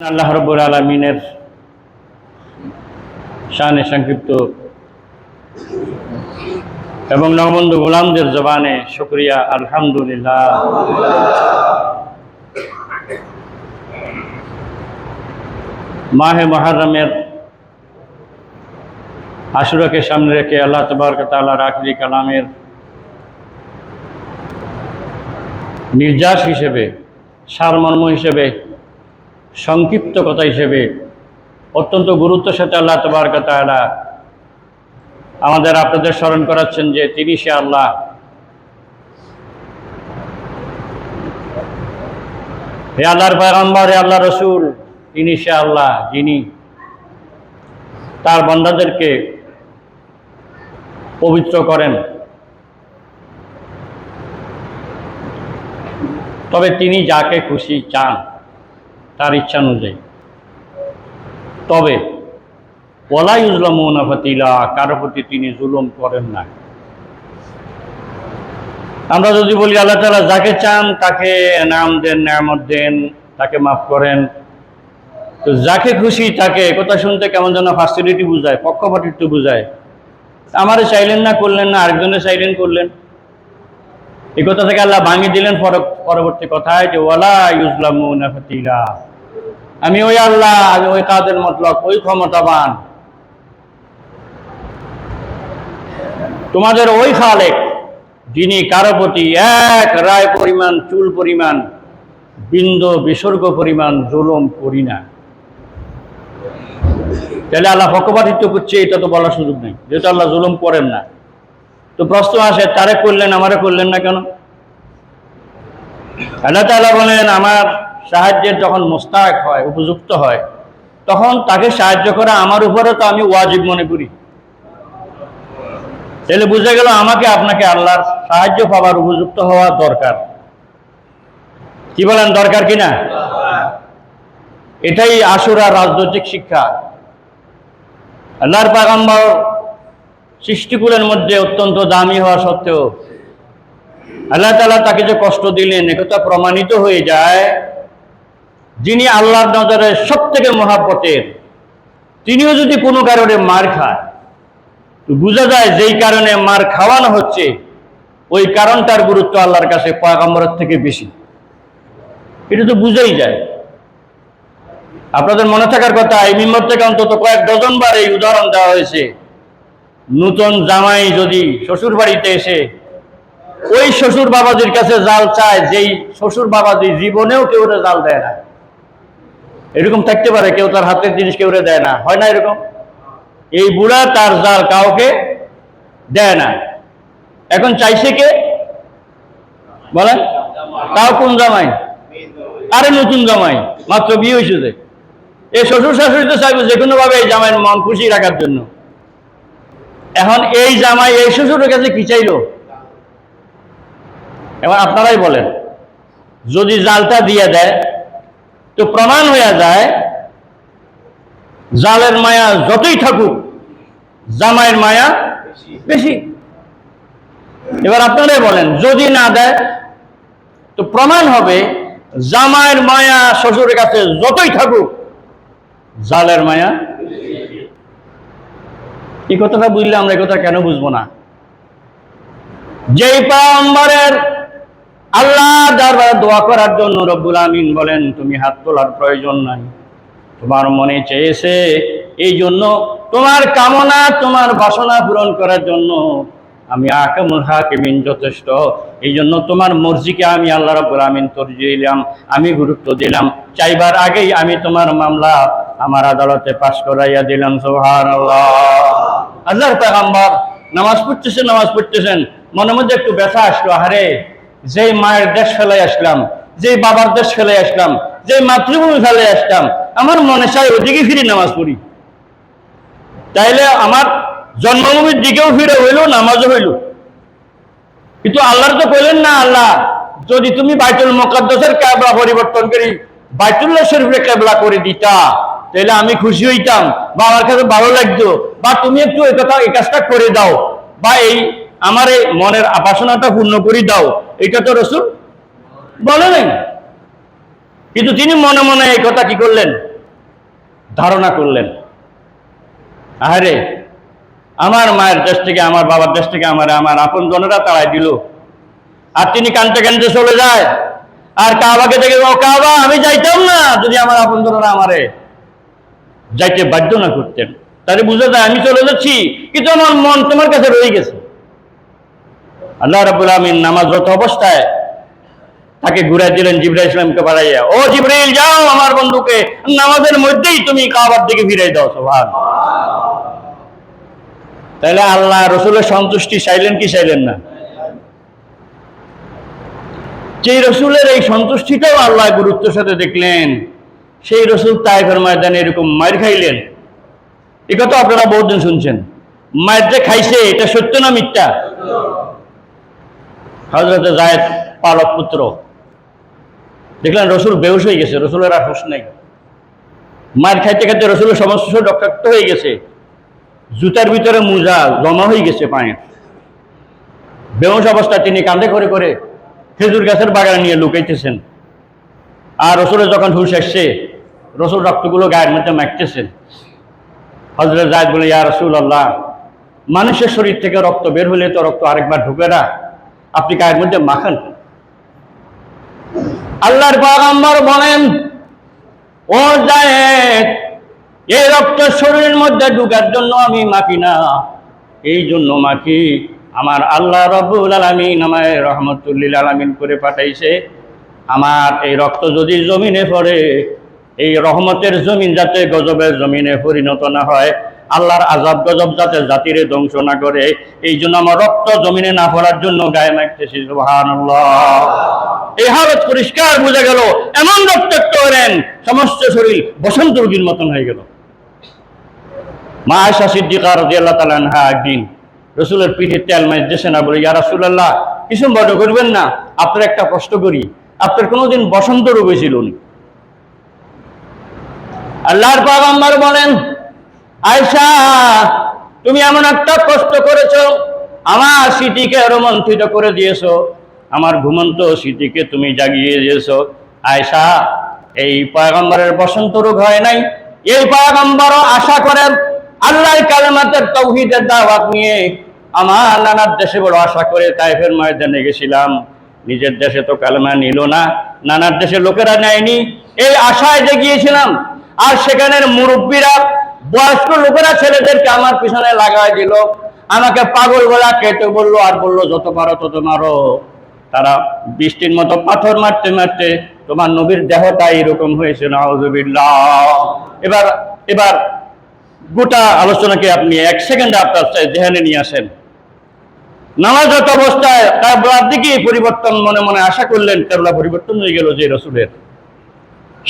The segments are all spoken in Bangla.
আল্লাহ রব্বুল আলমিনের শানে সংক্ষিপ্ত এবং নববন্ধু গোলামদের জবানে শুক্রিয়া, আলহামদুলিল্লাহ। মাহে মহারমের আশুরাকে সামনে রেখে আল্লাহ তবরক তাআলার আখরি কালামের নির্যাস হিসেবে, সারমর্ম হিসেবে সংক্ষিপ্ত কথা হিসেবে অত্যন্ত গুরুত্বের সাথে আল্লাহ তবরক তাআলা আমাদের আপনাদের স্মরণ করাচ্ছেন যে তিনি সে আল্লাহ। হে আল্লাহর পয়গম্বর, হে আল্লাহ রসুল, তিনি সে আল্লাহ, যিনি তার বন্ধাদেরকে পবিত্র করেন। তবে তিনি যাকে খুশি চান তার ইচ্ছা অনুযায়ী। তবে ওলা ইউজলাম ফাতিলা, কারও প্রতি তিনি জুলুম করেন না আমরা যদি বলি, আল্লাহ তালা যাকে চান তাকে নাম দেন নামত দেন, তাকে মাফ করেন। তো যাকে খুশি তাকে, কথা শুনতে কেমন যেন ফার্সিলিটি বুঝায়, পক্ষপাতিত্ব বুঝায়। আমারে চাইলেন না, করলেন না আরেকজনে চাইলেন, করলেন। এই কথা থেকে আল্লাহ ভাঙিয়ে দিলেন পরবর্তী কথায় যে, ওয়ালা ইউজলাম ফাতিলা। আমি ওই আল্লাহ, আমি ওই কাদের মতলব, ওই ক্ষমতাবান। তোমাদের ওই খালেক, যিনি কারও প্রতি এক রায় পরিমাণ, চুল পরিমাণ, বিন্দু, বিসর্গ পরিমাণ জুলুম করি না। তাহলে আল্লাহ পক্ষপাতিত্ব করছে, এটা তো বলার সুযোগ নেই। যেহেতু আল্লাহ জুলুম করেন না। তো প্রশ্ন আসে, তারে করলেন, আমারে করলেন না কেন? আল্লাহ তাআলা বলেন, আমার সাহায্যের যখন মোস্তাক হয়, উপযুক্ত হয়, তখন তাকে সাহায্য করা আমার উপরে তো আমি ওয়াজিব মনে করি। তাহলে বুঝে গেল আমাকে, আপনাকে আল্লাহর সাহায্য পাওয়ার, উপযুক্ত হওয়া দরকার। কি বলেন, দরকার কিনা এটাই আসুরা রাজনৈতিক শিক্ষা। আল্লাহর পাগম্বর সৃষ্টিকুলের মধ্যে অত্যন্ত দামি হওয়া সত্ত্বেও আল্লাহ তালা তাকে যে কষ্ট দিলেন একথা প্রমাণিত হয়ে যায়, যিনি আল্লাহর নজরে সব থেকে মহাপতের তিনিও যদি কোনো কারণে মার খায়, তো বোঝা যায় যেই কারণে মার খাওয়ানো হচ্ছে, ওই কারণটার গুরুত্ব আল্লাহর কাছে পয়গম্বরের থেকে বেশি। এটা তো বুঝাই যায়। আপনাদের মনে থাকার কথা, এই মিম্বর থেকে অন্তত কয়েক ডজন বার এই উদাহরণ দেওয়া হয়েছে। নূতন জামাই যদি শ্বশুর বাড়িতে এসে ওই শ্বশুর বাবাজির কাছে জাল চায়, যেই শ্বশুর বাবাজি জীবনেও কেউ জাল দেয় না। এরকম থাকতে পারে, কেউ তার হাতের জিনিস কেউ দেয় না। হয় না এরকম? এই বুড়া তার জাল কাউকে দেয় না। এখন চাইছে কে? বলেন তাও কোন জামাই? আরে নতুন জামাই, মাত্র বিয়ে হয়েছে যে। এই শ্বশুর শাশুড়ি তো চাইবে যে কোনো ভাবে এই জামাইয়ের মন খুশি রাখার জন্য। এখন এই জামাই, এই শ্বশুরের কাছে কি চাইলো? এবার আপনারাই বলেন। যদি জালটা দিয়ে দেয়, তো প্রমাণ হয়ে যায়, জালের মায়া যতই থাকুক, জামাইয়ের মায়া বেশি। এবার আপনারাই বলেন, যদি না দেয়, তো প্রমাণ হবে, জামাইয়ের মায়া শ্বশুরের কাছে যতই থাকুক, জালের মায়া এই কথাটা বুঝলে আমরা কথা কেন বুঝব না? যেই পাম্বারের আল্লাহ দরবারে দোয়া করার জন্য রব্বুল আমিন বলেন, তুমি হাত তোলার প্রয়োজন নাই। তোমার মনে চেয়েছে এই জন্য তোমার কামনা, তোমার বাসনা পূরণ করার জন্য আমি আকামুল হাকিমিন যথেষ্ট। এই জন্য তোমার মর্জিকে আমি আল্লাহ রব্বুল আমিন তরজিয়ে দিলাম, আমি গুরুত্ব দিলাম। চাইবার আগেই আমি তোমার মামলা আমার আদালতে পাশ করাইয়া দিলাম সোহান আল্লাহর পেগাম্বর নামাজ পড়তেছেন নামাজ পড়তেছেন। মনের মধ্যে একটু ব্যথা আসলো আরে যেই মায়ের দেশ ফেলে আসলাম যে বাবার দেশ ফেলে আসলাম যে মাতৃভূমি ফেলে আসলাম, আমার মনে চাই ওদিকে ফিরে নামাজ পড়ি। তাইলে আমার জন্মভূমির দিকেও ফিরে হইল, নামাজও হইল। কিন্তু আল্লাহর তো কইলেন না, আল্লাহ, যদি তুমি বাইতুল মোকাদ্দাসের ক্যাবলা পরিবর্তন করি, বাইতুল্লাহ শরীফের ক্যাবলা করে দিতা। তাহলে আমি খুশি হইতাম। বা আমার কাছে ভালো লাগতো। বা তুমি একটু এই কথা, এই কাজটা করে দাও। বা এই আমার এই মনের আবাসনাটা পূর্ণ করে দাও। এটা তো রসুল বলে নাই। কিন্তু তিনি মনে মনে এই কথা কি করলেন? ধারণা করলেন। আরে আমার মায়ের দেশ থেকে, আমার বাবার দেশ থেকে আমার আমার আপন জনেরা তাড়াই দিল। আর তিনি কানতে কানতে চলে যায়। আর কাবাকে দেখে, ও কাবা, আমি যাইতাম না। যদি আমার আপন জনেরা আমারে যাইতে বাধ্য না করতেন। তাহলে বুঝে যায়, আমি চলে যাচ্ছি কিন্তু আমার মন তোমার কাছে রয়ে গেছে। আল্লাহ রাবুল আমিন নামাজরত অবস্থায় তাকে ঘুরে দিলেন জিব্রাইল ইসলামকে বাড়াইয়া, ও জিব্রাইল, যাও আমার বন্ধুকে, নামাজের মধ্যেই তুমি কাবার দিকে ফিরে দাও সোভান তাহলে আল্লাহ রসুলের সন্তুষ্টি চাইলেন কি চাইলেন না? যে রসুলের এই সন্তুষ্টিটাও আল্লাহ গুরুত্বের সাথে দেখলেন। সেই রসুল তাইফের ময়দানে এরকম মায়ের খাইলেন। এ কথা আপনারা বহুদিন শুনছেন। মায়ের যে খাইছে, এটা সত্য না মিথ্যা? হজরত জায়দ পালক পুত্র। দেখলেন রসুল বেহুশ হয়ে গেছে, রসুলের আর হুশ নেই। মায়ের খাইতে খাইতে রসুলের সমস্ত রক্তাক্ত হয়ে গেছে। জুতার ভিতরে মোজা জমা হয়ে গেছে পায়ে। বেহুশ অবস্থা তিনি কান্দে করে করে খেজুর গাছের বাগানে নিয়ে লুকাইতেছেন। আর রসুলের যখন হুশ আসছে রসুল রক্তগুলো গায়ের মধ্যে মাখতেছেন হজরত জায়দ বলে, ইয়া রসুল আল্লাহ মানুষের শরীর থেকে রক্ত বের হলে তো রক্ত আরেকবার ঢুকে না। আপনি গায়ের মধ্যে মাখান আল্লাহর পাগাম্বর বলেন, ও জায়েদ এই রক্ত শরীরের মধ্যে ঢুকার জন্য আমি মাখি না। এই জন্য মাখি। আমার আল্লাহ রব্বুল আলমিন আমায় রহমতুল্লিল আলমিন করে পাঠাইছে। আমার এই রক্ত যদি জমিনে পড়ে এই রহমতের জমিন যাতে গজবের জমিনে পরিণত না হয়, আল্লাহর আজাব গজব যাতে জাতিরে ধ্বংস না করে, এই জন্য আমার রক্ত জমিনে না পড়ার জন্য গায়ে মাখতেছি এই হালত পরিষ্কার বোঝা গেল, এমন রক্তাক্ত হলেন সমস্ত শরীর বসন্ত রোগীর মতন হয়ে গেল মা আয়সা সিদ্দিকা রাদিয়াল্লাহু তাআলা আনহা একদিন রসুলের পিঠে তেল মাইতেছে না বলে, ইয়া রাসূলুল্লাহ, কিছু মনে করবেন না, আপনার একটা প্রশ্ন করি, আপনার কোনোদিন বসন্ত রোগ হয়েছিল নি? আল্লাহর পাগাম্বার বলেন আয়সা তুমি এমন একটা কষ্ট করেছ, আমার স্মৃতিকে রোমন্থিত করে দিয়েছ, আমার ঘুমন্ত স্মৃতিকে তুমি জাগিয়ে দিয়েছ। আয়সা এই পয়গম্বরের বসন্ত রোগ হয় নাই। এই পয়গম্বরও আশা করেন, আল্লাহর কালেমাতের তৌহিদের দাওয়াত নিয়ে আমার নানার দেশে বড় আশা করে তাইফের ময়দানে গেছিলাম। নিজের দেশে তো কালেমা নিল না, নানার দেশে লোকেরা নেয়নি। এই আশায় যে গিয়েছিলাম আর সেখানের মুরব্বীরা, বয়স্ক লোকেরা ছেলেদেরকে আমার পিছনে লাগাই দিল। আমাকে পাগল বলা, কেটে বলল, আর বলল, যত পারো তত মারো। তারা বৃষ্টির মতো পাথর মারতে মারতে, তোমার নবীর দেহটা এরকম হয়েছে, নাউজুবিল্লাহ। এবার এবার গোটা আলোচনাকে আপনি এক সেকেন্ডে আপনার ধ্যানে নিয়ে আসেন। নামাজত অবস্থায়, তার দিকে পরিবর্তন মনে মনে আশা করলেন কেবলা পরিবর্তন হয়ে গেল যে রসুলের।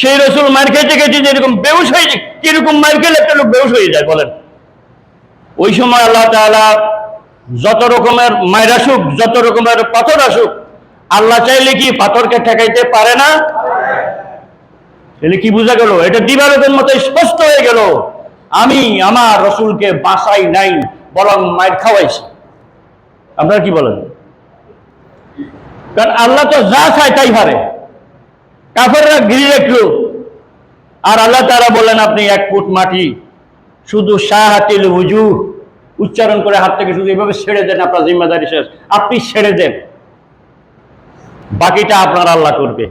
সেই রসুল মার খেতে খেতে যেরকম বেউস হয়ে কীরকম মার খেলে একটা লোক বেউস হয়ে যায়, বলেন। ওই সময় আল্লাহ তাআলা যত রকমের মায়ের আসুক, যত রকমের পাথর আসুক, আল্লাহ চাইলে কি পাথরকে ঠেকাইতে পারে না? তাহলে কি বোঝা গেল? এটা দিবালোকের মতো স্পষ্ট হয়ে গেল। আমি আমার রসুলকে বাঁচাই নাই, বরং মায়ের খাওয়াইছি। আপনারা কি বলেন? কারণ আল্লাহ তো যা চায় তাই পারে কাফেররা গিরি রাখল। আর আল্লাহ তারা বলেন আপনি এক ফুট মাটি, শুধু শাহাতিল উজু উচ্চারণ করে হাত থেকে শুধু এভাবে ছেড়ে দেন আপনার জিম্মাদারি শেষ। আপনি ছেড়ে দেন। বাকিটা আপনার আল্লাহ করবে।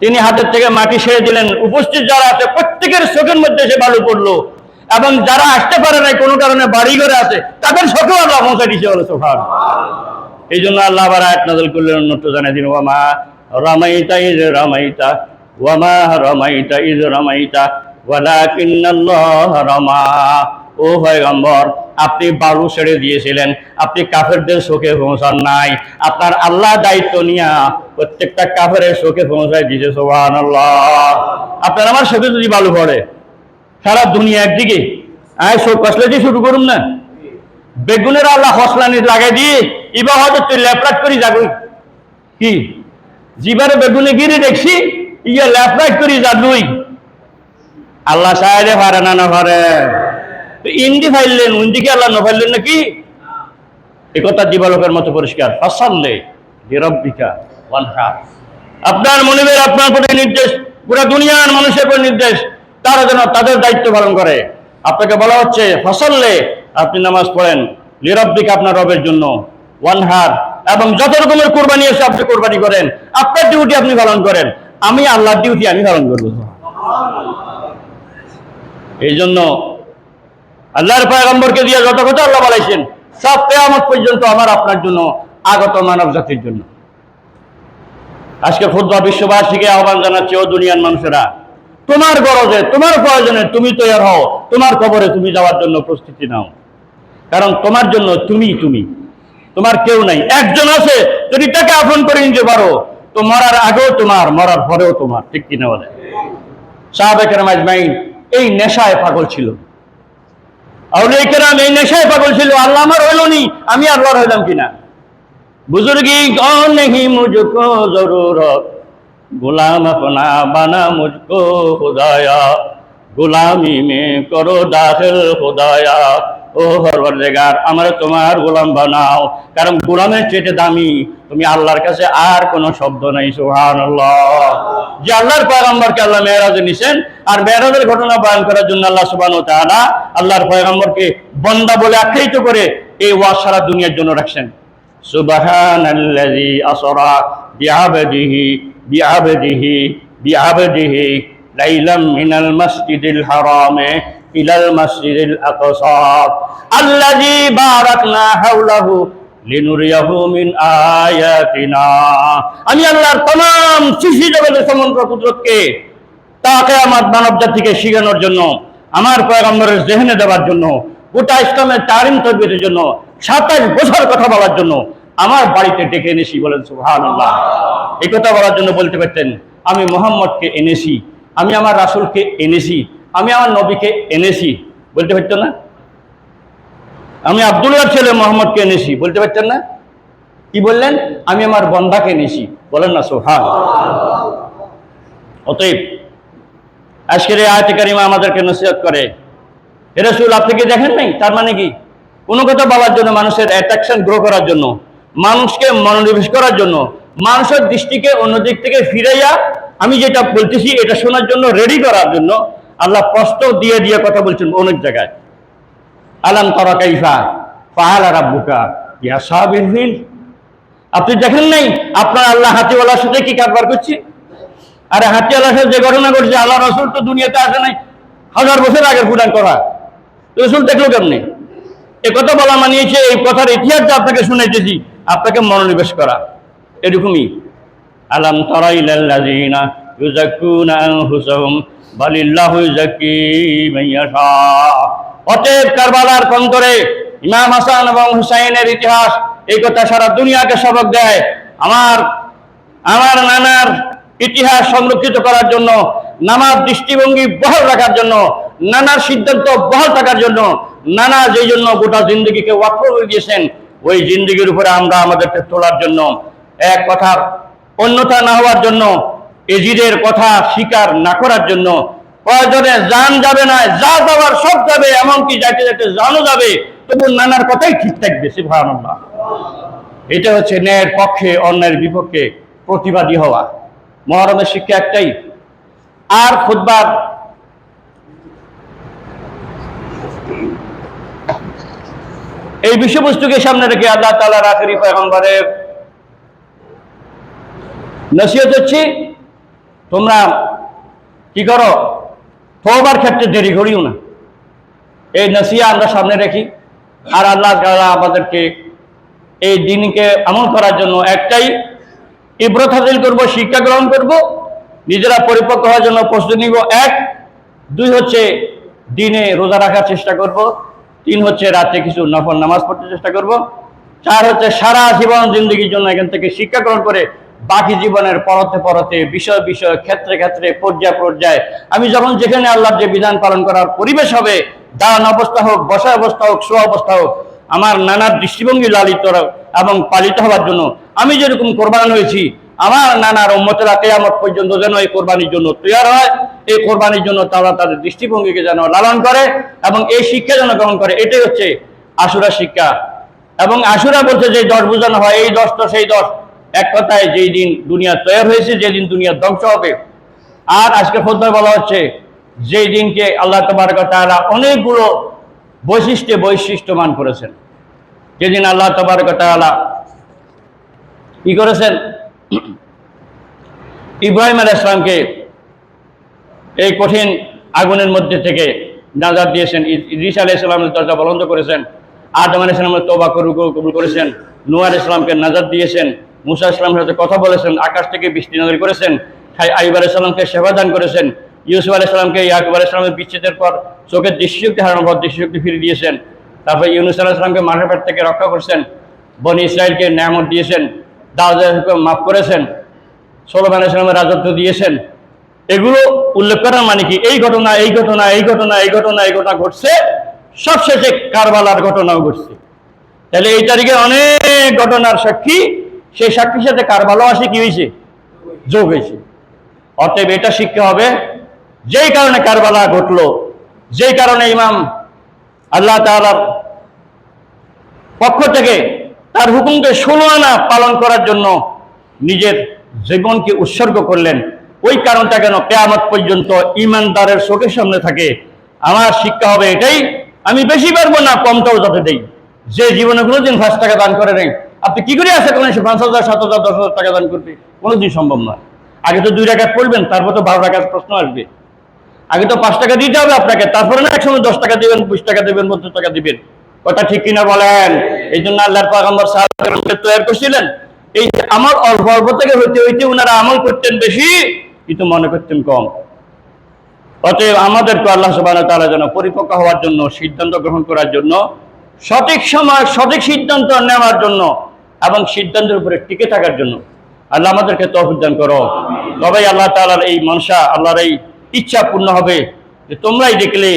তিনি হাতের থেকে মাটি ছেড়ে দিলেন। উপস্থিত যারা আছে, প্রত্যেকের চোখের মধ্যে সে বালু পড়ল। এবং যারা আসতে পারে নাই, কোনো কারণে বাড়ি ঘরে আছে, তাদের চোখেও আল্লাহ পৌঁছে দিচ্ছে বলে সোফার এই জন্য আল্লাহ আবার আয়াত নাজল করলেন, অন্যত্র জানিয়ে দিন ওয়ামা রামাইতা ইজ রামাইতা ওয়ামা রামাইতা ইজ রামাইতা ওয়ালাকিন্নাল্লাহ রামা ও পয়গম্বর, আপনি বালু ছেড়ে দিয়েছিলেন। আপনি কাফেরদের শোকে পৌঁছান নাই। আপনার আল্লাহ দায়িত্ব নিয়া প্রত্যেকটা কাফেরের চোখে পৌঁছায় দিয়েছে, সুবহানাল্লাহ। আপনার আমার চোখে যদি বালু পড়ে, সারা দুনিয়া একদিকে। আয় চোখ কষলে দিয়ে শুরু করুন না। বেগুনের আল্লাহ হসলানি লাগাই দিয়ে এবার হয়তো তুই ল্যাপলাট করি যাবি কি? জিবারে বেগুনে গিরে দেখছি ইয়ে ল্যাপলাট করি যাবি আল্লাহ সাহেবে পারে না না পারে। ইন্দি ফাইললেন উন্দিকে আল্লাহ না ফাইললেন নাকি? এ কথা দিবালোকের মতো পরিষ্কার। ফসাল্লে দিরব্বিকা ওয়ানহা। আপনার মনিবের, আপনার প্রতি নির্দেশ, পুরো দুনিয়ার মানুষের প্রতি নির্দেশ, তারা যেন তাদের দায়িত্ব পালন করে। আপনাকে বলা হচ্ছে, ফসললে আপনি নামাজ পড়েন, লিরব্বিক আপনার রবের জন্য ওয়ান হার এবং যত রকমের কোরবানি এসে আপনি কোরবানি করেন, আপনার ডিউটি আপনি পালন করেন, আমি আল্লাহর ডিউটি আমি পালন করব। এই জন্য আল্লাহর পয়গম্বরকে দিয়ে যত কথা আল্লাহ বলেছেন, সব কেয়ামত পর্যন্ত আমার আপনার জন্য আগত মানব জাতির জন্য। আজকে ক্ষুদ্র বিশ্ববাসীকে আহ্বান জানাচ্ছে, ও দুনিয়ার মানুষেরা, তোমার গরজে, তোমার প্রয়োজনে তুমি তৈরি হও, তোমার কবরে তুমি যাওয়ার জন্য প্রস্তুতি নাও। কারণ তোমার জন্য তুমি তুমি। তোমার কেউ নাই। একজন আছে, যদি তাকে আপন করে নিতে পারো, তো মরার আগেও তোমার, মরার পরেও তোমার। ঠিক কিনা বলে? এই নেশায় পাগল ছিল। আউলিয়াম এই নেশায় পাগল ছিল। আল্লাহ আমার হইল নি আমি আর আল্লাহর হইলাম কিনা? বুজুর্গি নেহি মুজুকো জরুরত গোলাম আপনা বানা মুজকো হুদায়া, গোলামি মে করো দাখিল হোদায়া। ও হরবার আমরা তোমার গোলাম বানাও। কারণ গোলামের চেয়ে দামি। তুমি আল্লাহর কাছে আর কোনো শব্দ নাই সুহান যে আল্লাহর পয়গম্বরকে আল্লাহ মেয়েরাজে নিছেন, আর মেয়েরাজের ঘটনা বয়ান করার জন্য আল্লাহ সুবান তাহারা আল্লাহর পয়গম্বরকে বন্দা বলে আখ্যায়িত করে এই ওয়াজ সারা দুনিয়ার জন্য রাখছেন। সুবাহান আসরা বিআবদিহি বিআবদিহি বিআবদিহি লাইলাম মিনাল মসজিদিল হারামে। ইলাল মাসজিদিল আকসা। আল্লাযী বারাকনা আমি আল্লাহর তমাম সৃষ্টি জগতের সমগ্র কুদরতকে তাকে আমার মানব জাতিকে শিখানোর জন্য, আমার পয়গম্বরের জেহেনে দেওয়ার জন্য, গোটা ইসলামের তারিম তৈরির জন্য, সাতাশ বছর কথা বলার জন্য আমার বাড়িতে ডেকে এনেছি বলেন সুহান এই কথা বলার জন্য বলতে পারতেন, আমি মোহাম্মদকে এনেছি, আমি আমার রাসুলকে এনেছি আমি আমার নবীকে এনেছি, বলতে পারতেন না? আমি আব্দুল্লাহ ছেলে মোহাম্মদকে এনেছি, বলতে পারতেন না? কি বললেন? আমি আমার বন্ধাকে এনেছি। বলেন না সোহান অতএব, আজকের এই আয়তে আমাদেরকে নসিহত করে। হেরসুল আপনি কি দেখেন নাই? তার মানে কি? কোনো কথা বলার জন্য, মানুষের অ্যাট্রাকশন গ্রো করার জন্য, মানুষকে মনোনিবেশ করার জন্য, মানুষের দৃষ্টিকে অন্যদিক থেকে ফিরাইয়া আমি যেটা বলতেছি, এটা শোনার জন্য রেডি করার জন্য আল্লাহ প্রশ্ন দিয়ে দিয়ে কথা বলছেন অনেক জায়গায়। আলাম তরা কাইফা ফাহালা রাব্বুকা, ইয়া সাহাবিল আপনি দেখেন নাই, আপনার আল্লাহ হাতিওয়ালার সাথে কি কারবার করছে? আরে হাতিওয়ালার সাথে যে ঘটনা ঘটছে, আল্লাহ রসুল তো দুনিয়াতে আসে নাই, হাজার বছর আগের ফুটান করা। রসুল দেখল কেমনি? এ কথা বলা মানিয়েছে, এই কথার ইতিহাস আপনাকে শুনাইতেছি, আপনাকে মনোনিবেশ করা। এরকমই। আলাম তরা ইউযাক্কুনা আনফুসাহুম বালিল্লাহু ইউযাক্কি মান ইয়াশা অতএব কারবালার কন্তরে ইমাম হাসান এবং হুসাইনের ইতিহাস এই কথা সারা দুনিয়াকে সবক দেয়। আমার আমার নানার ইতিহাস সংরক্ষিত করার জন্য, নানার দৃষ্টিভঙ্গি বহাল রাখার জন্য, নানার সিদ্ধান্ত বহাল থাকার জন্য, নানা যেই জন্য গোটা জিন্দগিকে ওয়াক্ফ করে দিয়েছেন, ওই জিন্দগির উপরে আমরা আমাদেরকে তোলার জন্য, এক কথার অন্যথা না হওয়ার জন্য এজিদের কথা স্বীকার না করার জন্য প্রয়োজনে জান যাবে না, যা যাওয়ার সব যাবে, এমনকি যাইতে যাইতে জানও যাবে, তবু নানার কথাই ঠিক থাকবে সে ভাবনা এটা হচ্ছে ন্যায়ের পক্ষে, অন্যায়ের বিপক্ষে প্রতিবাদী হওয়া। মহরমের শিক্ষা একটাই, আর খুদবার এই বিষয়বস্তুকে সামনে রেখে আল্লাহ তালার আখেরি পয়গম্বরের নসিহত হচ্ছে তোমরা কি করো? তোবার ক্ষেত্রে দেরি করিও না। এই নসিয়া আমরা সামনে রাখি। আর আল্লাহ তাআলা আমাদেরকে এই দিনকে আমল করার জন্য একটাই ইব্রত হাসিল করব, শিক্ষা গ্রহণ করব। নিজেরা পরিপক্ক হওয়ার জন্য প্রস্তুতি নিব। এক, দুই হচ্ছে দিনে রোজা রাখার চেষ্টা করব। তিন হচ্ছে রাতে কিছু নফল নামাজ পড়তে চেষ্টা করব। চার হচ্ছে সারা জীবন জিন্দগির জন্য এখান থেকে শিক্ষা গ্রহণ করে বাকি জীবনের পরতে পরতে, বিষয় বিষয়, ক্ষেত্রে ক্ষেত্রে, পর্যায় পর্যায়ে। আমি যখন যেখানে আল্লাহর যে বিধান পালন করার পরিবেশ হবে, দাঁড়ান অবস্থা হোক বসা অবস্থা হোক, শোয়া অবস্থা হোক, আমার নানার দৃষ্টিভঙ্গি লালিত এবং পালিত হওয়ার জন্য, আমি যেরকম কোরবান হয়েছি, আমার নানার উম্মতেরা কেয়ামত পর্যন্ত যেন এই কোরবানির জন্য তৈরি হয়। এই কোরবানির জন্য তারা তাদের দৃষ্টিভঙ্গিকে যেন লালন করে এবং এই শিক্ষা যেন গ্রহণ করে, এটাই হচ্ছে আশুরা শিক্ষা। এবং আশুরা বলতে যে দশ বোঝানো হয়, এই দশ তো সেই দশ। এক কথায় যেই দিন দুনিয়া তৈরি হয়েছে যেদিন দুনিয়া ধ্বংস হবে। আর আজকে খোদ্দায় বলা হচ্ছে, যেই দিনকে আল্লাহ তবারক তাআলা অনেকগুলো বৈশিষ্ট্যে বৈশিষ্ট্যমান করেছেন। যেদিন আল্লাহ তবারক তাআলা কি করেছেন? ইব্রাহিম আলাইহিস ইসলামকে এই কঠিন আগুনের মধ্যে থেকে নাজার দিয়েছেন। ই- ইদ্রিস আলাহ ইসলামের দরজা বলন্দ করেছেন। আদম আলাহ ইসলামের তোবা কবুল করেছেন। নুয়ার ইসলামকে নাজার দিয়েছেন। মুসা ইসলামের সাথে কথা বলেছেন, আকাশ থেকে বৃষ্টি নাজিল করেছেন আইব ইসলামকে সেবা দান করেছেন। ইউসুফ আলাহ ইসলামকে ইয়াকুব ইসলামের বিচ্ছেদের পর চোখের দৃষ্টিশক্তি হারানোর পর দৃষ্টিশক্তি ফিরে দিয়েছেন। তারপর ইউনুস আলাহ ইসলামকে মাঠের থেকে রক্ষা করেছেন। বনি ইসরায়েলকে ন্যামত দিয়েছেন হুকুম মাফ করেছেন, সোলমান ইসলামের রাজত্ব দিয়েছেন। এগুলো উল্লেখ করার মানে কি? এই ঘটনা এই ঘটনা এই ঘটনা এই ঘটনা এই ঘটনা ঘটছে, সবশেষে কারবালার ঘটনাও ঘটছে। তাহলে এই তারিখে অনেক ঘটনার সাক্ষী সেই সাক্ষীর সাথে কারবালাও আসে কি হয়েছে যোগ হয়েছে অতএব এটা শিখতে হবে। যেই কারণে কারবালা ঘটলো, যেই কারণে ইমাম আল্লাহ তাআলার পক্ষ থেকে তার হুকুমকে ষোলো আনা পালন করার জন্য নিজের জীবনকে উৎসর্গ করলেন, ওই কারণটা কেন কেয়ামত পর্যন্ত ইমানদারের চোখের সামনে থাকে। আমার শিক্ষা হবে এটাই, আমি বেশি পারব না, কমটাও যাতে দেই। যে জীবনে কোনোদিন পাঁচ টাকা দান করে নেই আপনি কি করে আসে কোনো পাঁচ হাজার, সাত হাজার, দশ হাজার টাকা দান করবে? কোনোদিন সম্ভব নয়। আগে তো দুই টাকা পড়বেন, তারপর তো বারো টাকার প্রশ্ন আসবে। আগে তো পাঁচ টাকা দিতে হবে আপনাকে, তারপরে না একসময় দশ টাকা দিবেন, বিশ টাকা দিবেন, পঞ্চাশ টাকা দিবেন। কথা ঠিক কিনা বলেন? এই জন্য আল্লাহর পাগম্বর সাহাবাকে তৈরি করছিলেন। এই আমার অল্প অল্প থেকে হইতে হইতে ওনারা আমল করতেন বেশি, কিন্তু মনে করতেন কম। অতএব আমাদেরকে আল্লাহ সুবাহ তাআলা যেন পরিপক্ক হওয়ার জন্য, সিদ্ধান্ত গ্রহণ করার জন্য, সঠিক সময়, সঠিক সিদ্ধান্ত নেওয়ার জন্য এবং সিদ্ধান্তের উপরে টিকে থাকার জন্য আল্লাহ আমাদেরকে তৌফিক দান করো। তবেই আল্লাহ তাআলার এই মনসা, আল্লাহর এই ইচ্ছা পূর্ণ হবে। যে তোমরাই দেখলে,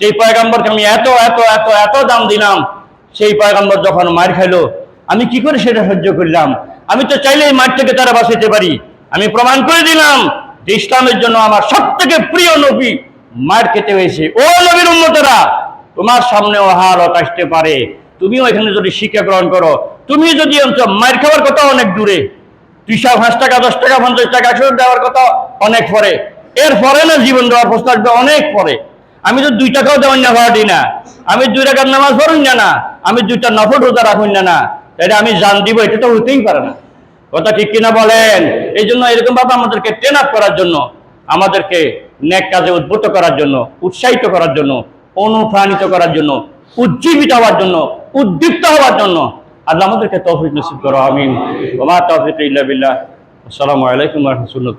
যে পয়গাম্বরকে আমি এত এত এত এত দাম দিলাম, সেই পয়গাম্বর যখন মার খাইলো, আমি কি করে সেটা সহ্য করলাম? আমি তো চাইলে এই মাঠ থেকে তারা বাঁচাতে পারি। আমি প্রমাণ করে দিলাম যে ইসলামের জন্য আমার সব থেকে প্রিয় নবী মার খেতে হয়েছে। ও নবীর উন্মতেরা তোমার সামনেও হালত আসতে পারে। তুমিও এখানে যদি শিক্ষা গ্রহণ করো তুমি যদি মার খাওয়ার কথা অনেক দূরে দুইশো পাঁচ টাকা, দশ টাকা, পঞ্চাশ টাকা একশো দেওয়ার কথা অনেক পরে। এর পরে না জীবন দেওয়ার প্রস্তাব আসবে অনেক পরে। আমি তো দুই টাকাও দেওয়ার না দিই না। আমি দুই টাকার নামাজ পড়ুন না না। আমি দুইটা নফট রোজা রাখুন না না। এটা আমি জান দিব, এটা তো হতেই পারে না। কথা ঠিক কিনা বলেন? এই জন্য এরকম ভাবে আমাদেরকে ট্রেন আপ করার জন্য, আমাদেরকে ন্যাক কাজে উদ্বুদ্ধ করার জন্য, উৎসাহিত করার জন্য, অনুপ্রাণিত করার জন্য, উজ্জীবিত হওয়ার জন্য, উদ্দীপ্ত হওয়ার জন্য আল্লাহ আমাদেরকে তৌফিক নসিব করো আমিন। ওমা তৌফিক ইল্লা বিল্লাহ। আসসালামু আলাইকুম রাহমাতুল্লাহ।